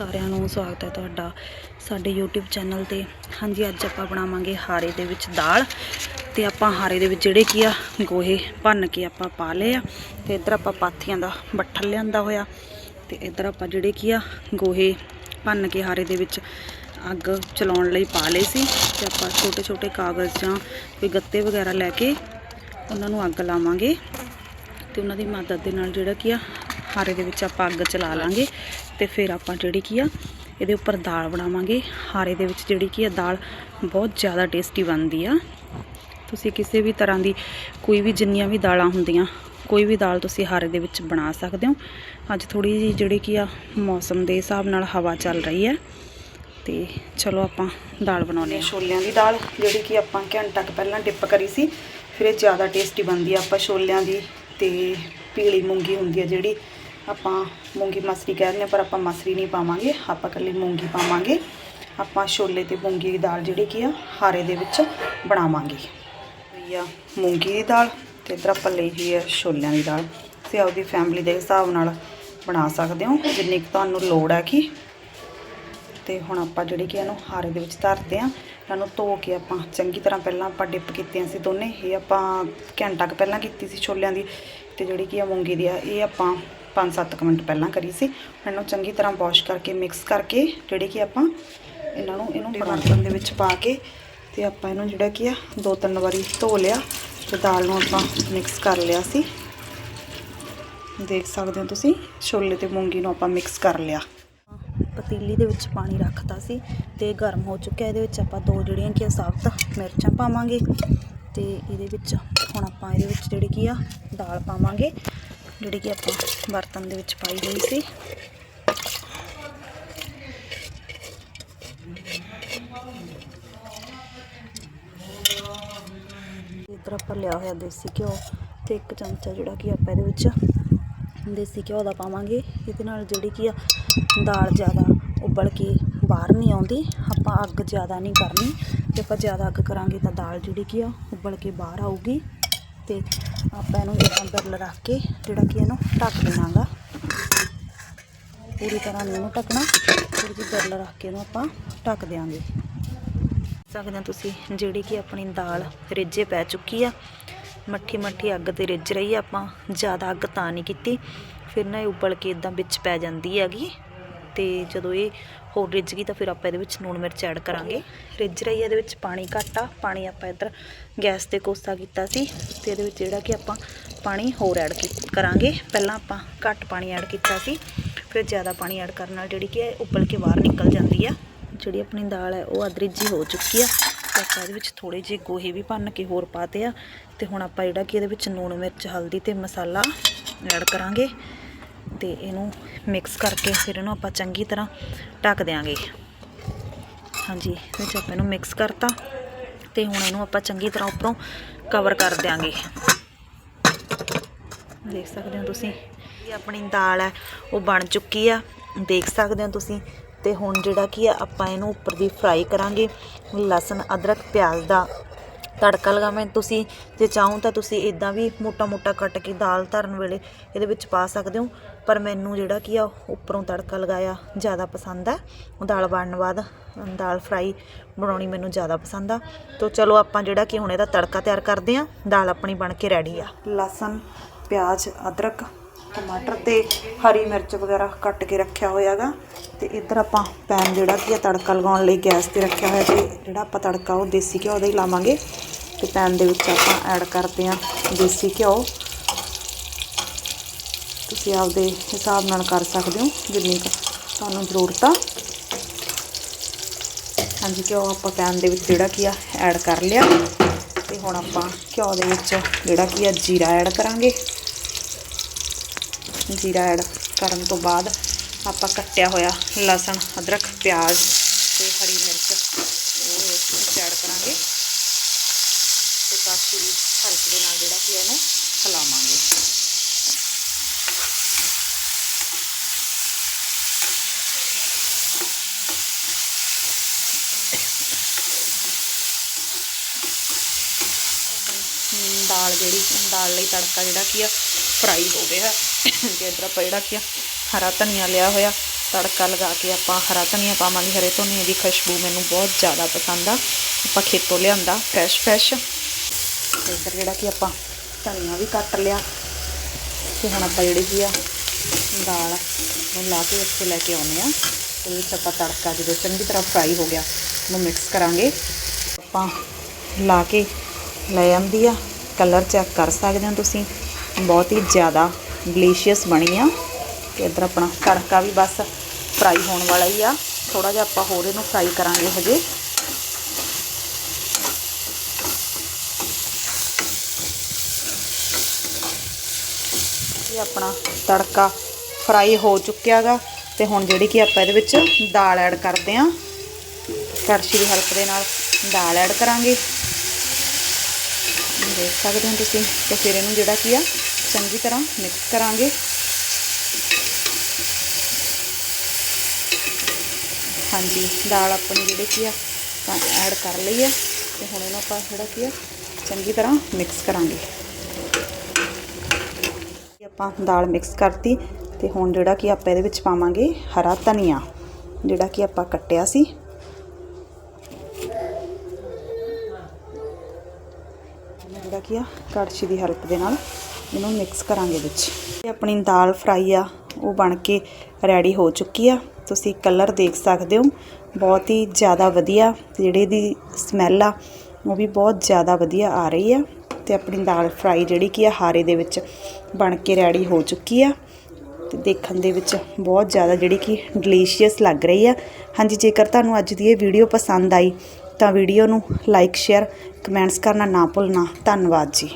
ਸਾਰਿਆਂ ਨੂੰ ਸਵਾਗਤ ਹੈ ਤੁਹਾਡਾ ਸਾਡੇ YouTube ਚੈਨਲ ਤੇ। ਹਾਂਜੀ, ਅੱਜ ਆਪਾਂ ਬਣਾਵਾਂਗੇ ਹਾਰੇ ਦੇ ਵਿੱਚ ਦਾਲ ਤੇ ਆਪਾਂ ਹਾਰੇ ਦੇ ਵਿੱਚ ਜਿਹੜੇ ਕੀ ਆ, ਗੋਹੇ ਭੰਨ ਕੇ ਆਪਾਂ ਪਾ ਲਏ ਆ ਤੇ ਇੱਧਰ ਆਪਾਂ ਪਾਥੀਆਂ ਦਾ ਬੱਠਲ ਲਿਆਂਦਾ ਹੋਇਆ ਤੇ ਇੱਧਰ ਆਪਾਂ ਜਿਹੜੇ ਕੀ ਆ, ਗੋਹੇ ਭੰਨ ਕੇ ਹਾਰੇ ਦੇ ਵਿੱਚ ਅੱਗ ਚਲਾਉਣ ਲਈ ਪਾ ਲਏ ਸੀ ਤੇ ਆਪਾਂ ਛੋਟੇ ਛੋਟੇ ਕਾਗਜ਼ ਜਾਂ ਕੋਈ ਗੱਤੇ ਵਗੈਰਾ ਲੈ ਕੇ ਉਹਨਾਂ ਨੂੰ ਅੱਗ ਲਾਵਾਂਗੇ ਤੇ ਉਹਨਾਂ ਦੀ ਮਦਦ ਦੇ ਨਾਲ ਜਿਹੜਾ ਕੀ ਆ ਹਾਰੇ ਦੇ ਵਿੱਚ ਆਪਾਂ ਅੱਗ ਚਲਾ ਲਾਂਗੇ ਤੇ ਫਿਰ ਆਪਾਂ ਜਿਹੜੀ ਕੀ ਆ, ਇਹਦੇ ਉੱਪਰ ਦਾਲ ਬਣਾਵਾਂਗੇ। ਹਾਰੇ ਦੇ ਵਿੱਚ ਜਿਹੜੀ ਕੀ ਆ, ਦਾਲ ਬਹੁਤ ਜ਼ਿਆਦਾ ਟੇਸਟੀ ਬਣਦੀ ਆ। ਤੁਸੀਂ ਕਿਸੇ ਵੀ ਤਰ੍ਹਾਂ ਦੀ ਕੋਈ ਵੀ ਜਿੰਨੀਆਂ ਵੀ ਦਾਲਾਂ ਹੁੰਦੀਆਂ, ਕੋਈ ਵੀ ਦਾਲ ਤੁਸੀਂ ਹਾਰੇ ਦੇ ਵਿੱਚ ਬਣਾ ਸਕਦੇ ਹੋ। ਅੱਜ ਥੋੜੀ ਜਿਹੀ ਜਿਹੜੀ ਕੀ ਆ, ਮੌਸਮ ਦੇ ਹਿਸਾਬ ਨਾਲ ਹਵਾ ਚੱਲ ਰਹੀ ਹੈ। ਤੇ ਚਲੋ ਆਪਾਂ ਦਾਲ ਬਣਾਉਨੇ ਆ ਛੋਲਿਆਂ ਦੀ ਦਾਲ, ਜਿਹੜੀ ਕਿ ਆਪਾਂ ਘੰਟਾ ਕੁ ਪਹਿਲਾਂ ਡਿਪ ਕਰੀ ਸੀ, ਫਿਰ ਇਹ ਜ਼ਿਆਦਾ ਟੇਸਟੀ ਬਣਦੀ ਆ। ਆਪਾਂ ਛੋਲਿਆਂ ਦੀ ਤੇ ਪੀਲੀ ਮੂੰਗੀ ਹੁੰਦੀ ਆ ਜਿਹੜੀ ਆਪਾਂ ਮੂੰਗੀ ਮਸਰੀ ਕਹਿੰਦੇ ਆ ਪਰ ਆਪਾਂ ਮਸਰੀ ਨਹੀਂ ਪਾਵਾਂਗੇ, ਆਪਾਂ ਇਕੱਲੀ ਮੂੰਗੀ ਪਾਵਾਂਗੇ। ਆਪਾਂ ਛੋਲੇ ਤੇ ਮੂੰਗੀ ਦੀ ਦਾਲ ਜਿਹੜੀ ਕੀ ਆ, ਹਾਰੇ ਦੇ ਵਿੱਚ ਬਣਾਵਾਂਗੇ। ਹੋਈ ਆ ਮੂੰਗੀ ਦੀ ਦਾਲ ਤੇ ਇਧਰ ਆਪਾਂ ਲਈ ਹੋਈ ਆ ਛੋਲਿਆਂ ਦੀ ਦਾਲ। ਤੁਸੀਂ ਆਪਦੀ ਫੈਮਿਲੀ ਦੇ ਹਿਸਾਬ ਨਾਲ ਬਣਾ ਸਕਦੇ ਹੋ। ਜਿੰਨੀ ਕੁ ਤੁਹਾਨੂੰ ਲੋੜ ਹੈ ਕਿ ਤੇ ਹੁਣ ਆਪਾਂ ਜਿਹੜੀ ਕਿ ਇਹਨੂੰ ਹਾਰੇ ਦੇ ਵਿੱਚ ਧਰਦੇ ਆ ਇਹਨਾਂ ਧੋ ਕੇ ਆਪਾਂ ਚੰਗੀ ਤਰ੍ਹਾਂ ਪਹਿਲਾਂ ਆਪਾਂ ਡਿਪ ਕੀਤੀਆਂ ਸੀ ਦੋਨੇ ਇਹ ਆਪਾਂ ਘੰਟਾ ਕੁ ਪਹਿਲਾਂ ਕੀਤੀ ਸੀ ਛੋਲਿਆਂ ਦੀ ਤੇ ਜਿਹੜੀ ਕਿ ਆ ਮੂੰਗੀ ਦੀ ਆ ਇਹ ਆਪਾਂ 5-7 ਮਿੰਟ ਪਹਿਲਾਂ ਕਰੀ ਸੀ। ਇਹਨੂੰ ਚੰਗੀ ਤਰ੍ਹਾਂ ਵਾਸ਼ ਕਰਕੇ ਮਿਕਸ ਕਰਕੇ ਜਿਹੜੀ ਕਿ ਆਪਾਂ ਇਹਨਾਂ ਨੂੰ ਇਹਨੂੰ ਬਰਤਨ ਦੇ ਵਿੱਚ ਪਾ ਕੇ ਤੇ ਆਪਾਂ ਇਹਨੂੰ ਜਿਹੜਾ ਕੀ ਆ ਦੋ ਤਿੰਨ ਵਾਰੀ ਧੋ ਲਿਆ ਤੇ ਦਾਲ ਨੂੰ ਆਪਾਂ ਮਿਕਸ ਕਰ ਲਿਆ ਸੀ। ਦੇਖ ਸਕਦੇ ਹੋ ਤੁਸੀਂ ਛੋਲੇ ਤੇ ਮੂੰਗੀ ਨੂੰ ਆਪਾਂ ਮਿਕਸ ਕਰ ਲਿਆ। ਪਤੀਲੀ ਦੇ ਵਿੱਚ ਪਾਣੀ ਰੱਖਤਾ ਸੀ ਤੇ ਗਰਮ ਹੋ ਚੁੱਕਿਆ ਇਹਦੇ ਵਿੱਚ ਆਪਾਂ ਦੋ ਜਿਹੜੀਆਂ ਕਿ ਸਾਬਤ ਮਿਰਚਾਂ ਪਾਵਾਂਗੇ ਤੇ ਇਹਦੇ ਵਿੱਚ ਹੁਣ ਆਪਾਂ ਇਹਦੇ ਵਿੱਚ ਜਿਹੜੀ ਕੀ ਆ, ਦਾਲ ਪਾਵਾਂਗੇ, ਜਿਹੜੀ ਕਿ ਆਪਾਂ ਬਰਤਨ ਦੇ ਵਿੱਚ ਪਾਈ ਹੋਈ ਸੀ। ਇਧਰ ਆਪਾਂ ਲਿਆ ਹੋਇਆ ਦੇਸੀ ਘਿਓ ਤੇ ਇੱਕ ਚਮਚਾ ਜਿਹੜਾ ਕਿ ਆਪਾਂ ਇਹਦੇ ਵਿੱਚ ਦੇਸੀ ਘਿਓ ਦਾ ਪਾਵਾਂਗੇ। ਇਹਦੇ ਨਾਲ ਜਿਹੜੀ ਕੀ ਆ, ਦਾਲ ਜ਼ਿਆਦਾ ਉਬਲ ਕੇ ਬਾਹਰ ਨਹੀਂ ਆਉਂਦੀ। ਆਪਾਂ ਅੱਗ ਜ਼ਿਆਦਾ ਨਹੀਂ ਕਰਨੀ। ਜੇ ਆਪਾਂ ਜ਼ਿਆਦਾ ਅੱਗ ਕਰਾਂਗੇ ਤਾਂ ਦਾਲ ਜਿਹੜੀ ਕੀ ਆ, ਉਬਲ ਕੇ ਬਾਹਰ ਆਊਗੀ। ਤੇ ਆਪਾਂ ਇਹਨੂੰ ਇਦਾਂ ਬਰਲ ਰੱਖ ਕੇ ਜਿਹੜਾ ਕਿ ਇਹਨੂੰ ਢੱਕ ਦੇਣਾਗਾ ਪੂਰੀ ਤਰ੍ਹਾਂ ਨਹੀਂ ਇਹਨੂੰ ਢੱਕਣਾ। ਥੋੜੀ ਜਿਹੀ ਬਰਲ ਰੱਖ ਕੇ ਇਹਨੂੰ ਆਪਾਂ ਢੱਕ ਦਿਆਂਗੇ। ਸਕਦੇ ਤੁਸੀਂ, ਜਿਹੜੀ ਕਿ ਆਪਣੀ ਦਾਲ ਰਿੱਝੇ ਪੈ ਚੁੱਕੀ ਆ। ਮੱਠੀ ਮੱਠੀ ਅੱਗ ਤੇ ਰਿੱਝ ਰਹੀ ਆਪਾਂ ਜ਼ਿਆਦਾ ਅੱਗ ਤਾਂ ਨਹੀਂ ਕੀਤੀ। ਫਿਰ ਨਾ ਇਹ ਉਬਲ ਕੇ ਇਦਾਂ ਵਿੱਚ ਪੈ ਜਾਂਦੀ ਹੈਗੀ। ਤੇ ਜਦੋਂ ਇਹ ਹੋਰ ਰਿੱਝ ਗਈ ਤਾਂ ਫਿਰ ਆਪਾਂ ਇਹਦੇ ਵਿੱਚ ਲੂਣ ਮਿਰਚ ਐਡ ਕਰਾਂਗੇ। ਰਿੱਝ ਰਹੀ ਹੈ ਇਹਦੇ ਵਿੱਚ ਪਾਣੀ ਘੱਟ ਆ। ਪਾਣੀ ਆਪਾਂ ਇੱਧਰ ਗੈਸ ਤੇ ਕੋਸਾ ਕੀਤਾ ਸੀ। ਤੇ ਇਹਦੇ ਵਿੱਚ ਜਿਹੜਾ ਕਿ ਆਪਾਂ ਪਾਣੀ ਹੋਰ ਐਡ ਕਰਾਂਗੇ। ਪਹਿਲਾਂ ਆਪਾਂ ਘੱਟ ਪਾਣੀ ਐਡ ਕੀਤਾ ਸੀ। ਫਿਰ ਜ਼ਿਆਦਾ ਪਾਣੀ ਐਡ ਕਰਨ ਨਾਲ ਜਿਹੜੀ ਕਿ ਉਬਲ ਕੇ ਬਾਹਰ ਨਿਕਲ ਜਾਂਦੀ ਆ। ਜਿਹੜੀ ਆਪਣੀ ਦਾਲ ਹੈ, ਉਹ ਅਦਰਿੱਜੀ ਹੋ ਚੁੱਕੀ ਆ। ਤੇ ਆਪਾਂ ਇਹਦੇ ਵਿੱਚ ਥੋੜੇ ਜਿਹੇ ਗੋਹੇ ਵੀ ਭੰਨ ਕੇ ਹੋਰ ਪਾਤੇ ਆ ਤੇ ਹੁਣ ਆਪਾਂ ਜਿਹੜਾ ਕਿ ਇਹਦੇ ਵਿੱਚ ਲੂਣ, ਮਿਰਚ, ਹਲਦੀ ਤੇ ਮਸਾਲਾ ਐਡ ਕਰਾਂਗੇ ਤੇ ਇਹਨੂੰ ਮਿਕਸ ਕਰਕੇ ਫਿਰ ਇਹਨੂੰ ਆਪਾਂ ਚੰਗੀ ਤਰ੍ਹਾਂ ਢੱਕ ਦੇਾਂਗੇ ਹਾਂਜੀ ਵਿੱਚ ਆਪਾਂ ਇਹਨੂੰ ਮਿਕਸ ਕਰਤਾ ਤੇ ਹੁਣ ਇਹਨੂੰ ਆਪਾਂ ਚੰਗੀ ਤਰ੍ਹਾਂ ਉੱਪਰੋਂ ਕਵਰ ਕਰ ਦਿਆਂਗੇ। ਦੇਖ ਸਕਦੇ ਹੋ ਤੁਸੀਂ, ਇਹ ਆਪਣੀ ਦਾਲ ਹੈ, ਉਹ ਬਣ ਚੁੱਕੀ ਆ। ਦੇਖ ਸਕਦੇ ਹੋ ਤੁਸੀਂ ਤੇ ਹੁਣ ਜਿਹੜਾ ਕੀ ਆ, ਆਪਾਂ ਇਹਨੂੰ ਉੱਪਰ ਦੀ ਫਰਾਈ ਕਰਾਂਗੇ। ਲਸਣ, ਅਦਰਕ, ਪਿਆਜ਼ ਦਾ ਤੜਕਾ ਲਗਾਵੇਂ। ਤੁਸੀਂ ਜੇ ਚਾਹੋ ਤਾਂ ਤੁਸੀਂ ਇਦਾਂ ਵੀ ਮੋਟਾ ਮੋਟਾ ਕੱਟ ਕੇ ਦਾਲ ਧਰਨ ਵੇਲੇ ਇਹਦੇ ਵਿੱਚ ਪਾ ਸਕਦੇ ਹੋ। ਪਰ ਮੈਨੂੰ ਜਿਹੜਾ ਕੀ ਆ ਉੱਪਰੋਂ ਤੜਕਾ ਲਗਾਇਆ ਜ਼ਿਆਦਾ ਪਸੰਦ ਆ। ਦਾਲ ਬਣਨ ਬਾਅਦ ਦਾਲ ਫਰਾਈ ਬਣਾਉਣੀ ਮੈਨੂੰ ਜ਼ਿਆਦਾ ਪਸੰਦ ਆ। ਤੋ ਚਲੋ ਆਪਾਂ ਜਿਹੜਾ ਕੀ ਹੁਣ ਇਹਦਾ ਤੜਕਾ ਤਿਆਰ ਕਰਦੇ ਆ, ਦਾਲ ਆਪਣੀ ਬਣ ਕੇ ਰੈਡੀ ਆ। ਲਸਣ, ਪਿਆਜ਼, ਅਦਰਕ ਟਮਾਟਰ ਤੇ ਹਰੀ ਮਿਰਚ ਵਗੈਰਾ ਕੱਟ ਕੇ ਰੱਖਿਆ ਹੋਇਆਗਾ। ਤੇ ਇੱਧਰ ਆਪਾਂ ਪੈਨ ਜਿਹੜਾ ਕੀ ਆ, ਤੜਕਾ ਲਗਾਉਣ ਲਈ ਗੈਸ ਤੇ ਰੱਖਿਆ ਹੋਇਆ ਤੇ ਜਿਹੜਾ ਆਪਾਂ ਤੜਕਾ ਉਹ ਦੇਸੀ ਘਿਓ ਦਾ ਹੀ ਲਾਵਾਂਗੇ। ਤੇ ਪੈਨ ਦੇ ਵਿੱਚ ਆਪਾਂ ਐਡ ਕਰਦੇ ਆ ਦੇਸੀ ਘਿਓ। ਤੁਸੀਂ ਆਪਦੇ ਹਿਸਾਬ ਨਾਲ ਕਰ ਸਕਦੇ ਹੋ, ਜਿੰਨੀ ਕੁ ਤੁਹਾਨੂੰ ਜ਼ਰੂਰਤ ਆ। ਹਾਂਜੀ, ਘਿਓ ਆਪਾਂ ਪੈਨ ਦੇ ਵਿੱਚ ਜਿਹੜਾ ਕੀ ਆ ਐਡ ਕਰ ਲਿਆ। ਤੇ ਹੁਣ ਆਪਾਂ ਘਿਓ ਦੇ ਵਿੱਚ ਜਿਹੜਾ ਕੀ ਆ, ਜੀਰਾ ਐਡ ਕਰਾਂਗੇ। ਜੀਰਾ ਐਡ ਕਰਨ ਤੋਂ ਬਾਅਦ ਆਪਾਂ ਕੱਟਿਆ ਹੋਇਆ ਲਸਣ, ਅਦਰਕ, ਪਿਆਜ਼ ਤੇ ਹਰੀ ਮਿਰਚ ਉਹ ਇਸ ਵਿੱਚ ਐਡ ਕਰਾਂਗੇ ਤੇ ਕਾਸ਼ੀ ਵੀ ਹਲਕ ਦੇ ਨਾਲ ਜਿਹੜਾ ਕਿ ਇਹਨੂੰ ਹਿਲਾਵਾਂਗੇ। ਦਾਲ ਜਿਹੜੀ ਦਾਲ ਲਈ ਤੜਕਾ ਜਿਹੜਾ ਕੀ ਆ ਫਰਾਈ ਹੋ ਗਿਆ। ਤੇ ਇਧਰ ਆਪਾਂ ਜਿਹੜਾ ਕੀ ਆ, ਹਰਾ ਧਨੀਆ ਲਿਆ ਹੋਇਆ, ਤੜਕਾ ਲਗਾ ਕੇ ਆਪਾਂ ਹਰਾ ਧਨੀਆ ਪਾਵਾਂਗੇ, ਹਰੇ ਧਨੀਏ ਦੀ ਖੁਸ਼ਬੂ ਮੈਨੂੰ ਬਹੁਤ ਜ਼ਿਆਦਾ ਪਸੰਦ ਆ। ਆਪਾਂ ਖੇਤੋਂ ਲਿਆਂਦਾ ਫਰੈਸ਼ ਫਰੈਸ਼ ਤੇ ਇੱਧਰ ਜਿਹੜਾ ਕਿ ਆਪਾਂ ਧਨੀਆ ਵੀ ਕੱਟ ਲਿਆ। ਤੇ ਹੁਣ ਆਪਾਂ ਜਿਹੜੀ ਕੀ ਆ, ਦਾਲ ਨੂੰ ਲਾ ਕੇ ਇੱਥੇ ਲੈ ਕੇ ਆਉਨੇ ਆ। ਤੇ ਵਿੱਚ ਆਪਾਂ ਤੜਕਾ ਜਦੋਂ ਚੰਗੀ ਤਰ੍ਹਾਂ ਫਰਾਈ ਹੋ ਗਿਆ, ਉਹਨੂੰ ਮਿਕਸ ਕਰਾਂਗੇ। ਆਪਾਂ ਲਾ ਕੇ ਲੈ ਆਂਦੀ ਆ। ਕਲਰ ਚੈੱਕ ਕਰ ਸਕਦੇ ਹੋ ਤੁਸੀਂ। ਬਹੁਤ ਹੀ ਜ਼ਿਆਦਾ ਡਿਲੀਸ਼ੀਅਸ ਬਣੀ ਆ। ਤੇ ਇੱਧਰ ਆਪਣਾ ਤੜਕਾ ਵੀ ਬਸ ਫਰਾਈ ਹੋਣ ਵਾਲਾ ਹੀ ਆ। ਥੋੜਾ ਜਿਹਾ ਆਪਾਂ ਹੋਰ ਇਹਨੂੰ ਫਰਾਈ ਕਰਾਂਗੇ ਹਜੇ। ਇਹ ਆਪਣਾ ਤੜਕਾ ਫਰਾਈ ਹੋ ਚੁੱਕਿਆਗਾ ਤੇ ਹੁਣ ਜਿਹੜੀ ਕਿ ਆਪਾਂ ਇਹਦੇ ਵਿੱਚ ਦਾਲ ਐਡ ਕਰਦੇ ਆਂ। ਕੜਛੀ ਦੀ ਹੈਲਪ ਦੇ ਨਾਲ ਦਾਲ ਐਡ ਕਰਾਂਗੇ। ਦੇਖ ਸਕਦੇ ਹੋ ਤੁਸੀਂ ਤੇ ਫਿਰ ਇਹਨੂੰ ਜਿਹੜਾ ਕੀ ਆ, ਚੰਗੀ ਤਰ੍ਹਾਂ ਮਿਕਸ ਕਰਾਂਗੇ। ਹਾਂਜੀ, ਦਾਲ ਆਪਣੀ ਜਿਹੜੀ ਕੀ ਆ, ਤਾਂ ਐਡ ਕਰ ਲਈ ਹੈ ਤੇ ਹੁਣ ਇਹਨੂੰ ਆਪਾਂ ਜਿਹੜਾ ਕੀ ਆ, ਚੰਗੀ ਤਰ੍ਹਾਂ ਮਿਕਸ ਕਰਾਂਗੇ। ਆਪਾਂ ਦਾਲ ਮਿਕਸ ਕਰਤੀ ਤੇ ਹੁਣ ਜਿਹੜਾ ਕਿ ਆਪਾਂ ਇਹਦੇ ਵਿੱਚ ਪਾਵਾਂਗੇ ਹਰਾ ਧਨੀਆ, ਜਿਹੜਾ ਕਿ ਆਪਾਂ ਕੱਟਿਆ ਸੀ। ਜਿਹੜਾ ਕੀ ਆ ਕੜਛੀ ਦੀ ਹੈਲਪ ਦੇ ਨਾਲ। ਇਹਨੂੰ ਮਿਕਸ ਕਰਾਂਗੇ ਵਿੱਚ। ਇਹ ਆਪਣੀ ਦਾਲ ਫਰਾਈ ਆ, ਉਹ ਬਣ ਕੇ ਰੈਡੀ ਹੋ ਚੁੱਕੀ ਆ। ਤੁਸੀਂ ਕਲਰ ਦੇਖ ਸਕਦੇ ਹੋ, ਬਹੁਤ ਹੀ ਜ਼ਿਆਦਾ ਵਧੀਆ। ਜਿਹੜੇ ਜਿਹੜੀ ਦੀ ਸਮੈਲ ਆ, ਉਹ ਵੀ ਬਹੁਤ ਜ਼ਿਆਦਾ ਵਧੀਆ ਆ ਰਹੀ ਆ। ਤੇ ਆਪਣੀ ਦਾਲ ਫਰਾਈ ਜਿਹੜੀ ਕੀ ਆ, ਹਾਰੇ ਦੇ ਵਿੱਚ ਬਣ ਕੇ ਰੈਡੀ ਹੋ ਚੁੱਕੀ ਆ। ਤੇ ਦੇਖਣ ਦੇ ਵਿੱਚ ਬਹੁਤ ਜ਼ਿਆਦਾ ਜਿਹੜੀ ਕਿ ਡਿਲੀਸ਼ੀਅਸ ਲੱਗ ਰਹੀ ਆ। ਹਾਂਜੀ, ਜੇਕਰ ਤੁਹਾਨੂੰ ਅੱਜ ਦੀ ਇਹ ਵੀਡੀਓ ਪਸੰਦ ਆਈ ਤਾਂ ਵੀਡੀਓ ਨੂੰ ਲਾਈਕ ਸ਼ੇਅਰ ਕਮੈਂਟਸ ਕਰਨਾ ਨਾ ਭੁੱਲਣਾ। ਧੰਨਵਾਦ ਜੀ।